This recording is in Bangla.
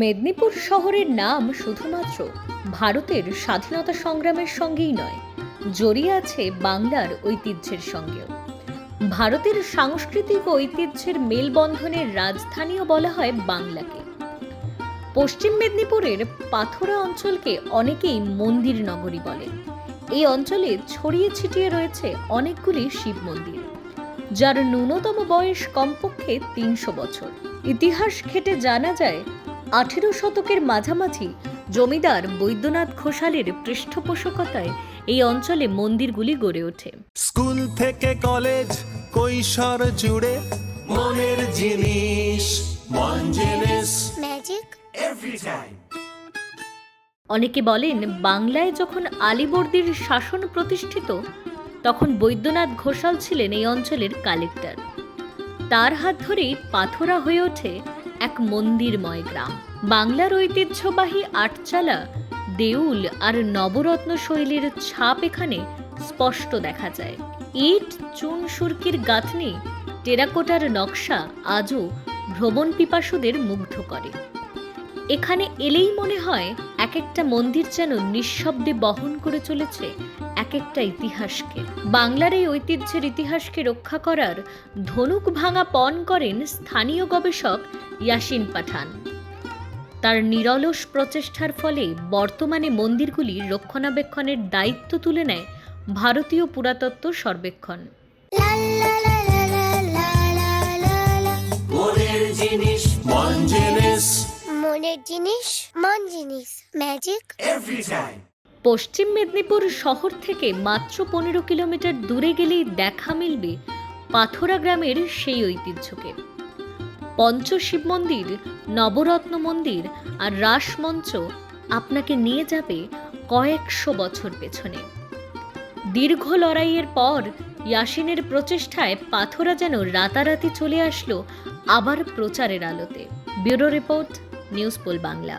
মেদিনীপুর শহরের নাম শুধুমাত্র ভারতের স্বাধীনতা সংগ্রামের সঙ্গেই নয়, জড়িয়ে আছে বাংলার ঐতিহ্যের সঙ্গেও। ভারতের সাংস্কৃতিক ঐতিহ্যের মেলবন্ধনের রাজধানীও বলা হয় বাংলাকে। পশ্চিম মেদিনীপুরের পাথরা অঞ্চলকে অনেকেই মন্দির নগরী বলে। এই অঞ্চলে ছড়িয়ে ছিটিয়ে রয়েছে অনেকগুলি শিব মন্দির, যার ন্যূনতম বয়স কমপক্ষে তিনশো বছর। ইতিহাস ঘেটে জানা যায় আঠেরো শতকের মাঝামাঝি জমিদার বৈদ্যনাথ ঘোষালের পৃষ্ঠপোষকতায় এই অঞ্চলে মন্দিরগুলি গড়ে ওঠে। স্কুল থেকে কলেজ কৈশোর জুড়ে মনের জিনিস মন জিনিস ম্যাজিক এভরি টাইম অনেকে বলেন বাংলায় যখন আলীবর্দীর শাসন প্রতিষ্ঠিত তখন বৈদ্যনাথ ঘোষাল ছিলেন এই অঞ্চলের কালেক্টর তার হাত ধরেই পাথরা হয়ে ওঠে এক মন্দিরময় গ্রাম। বাংলার ঐতিহ্যবাহী আটচালা, দেউল আর নবরত্ন শৈলীর ছাপ এখানে স্পষ্ট দেখা যায়। ইট, চুন, সুরকির গাঁথনি, টেরাকোটার নকশা আজও ভ্রমণ পিপাসুদের মুগ্ধ করে। এখানে এলেই মনে হয় এক একটা মন্দির যেন নিঃশব্দে বহন করে চলেছে এক একটা ইতিহাসকে। বাংলার এই ঐতিহ্যের ইতিহাসকে রক্ষা করার ধনুক ভাঙা পণ করেন স্থানীয় গবেষক ইয়াসিন পাঠান। তার নিরলস প্রচেষ্টার ফলে বর্তমানে মন্দিরগুলি রক্ষণাবেক্ষণের দায়িত্ব তুলে নেয় ভারতীয় পুরাতত্ত্ব সর্বেক্ষণ। মনের জিনিস মন জিনিস ম্যাজিক এভরি টাইম পশ্চিম মেদিনীপুর শহর থেকে মাত্র পনেরো কিলোমিটার দূরে গেলেই দেখা মিলবে পাথরা গ্রামের সেই ঐতিহ্যকে। পঞ্চশিব মন্দির নবরত্ন মন্দির আর রাসমঞ্চ আপনাকে নিয়ে যাবে কয়েকশো বছর পেছনে। দীর্ঘ লড়াইয়ের পর ইয়াসিনের প্রচেষ্টায় পাথরা যেন রাতারাতি চলে আসলো আবার প্রচারের আলোতে। Bureau report news pole Bangla.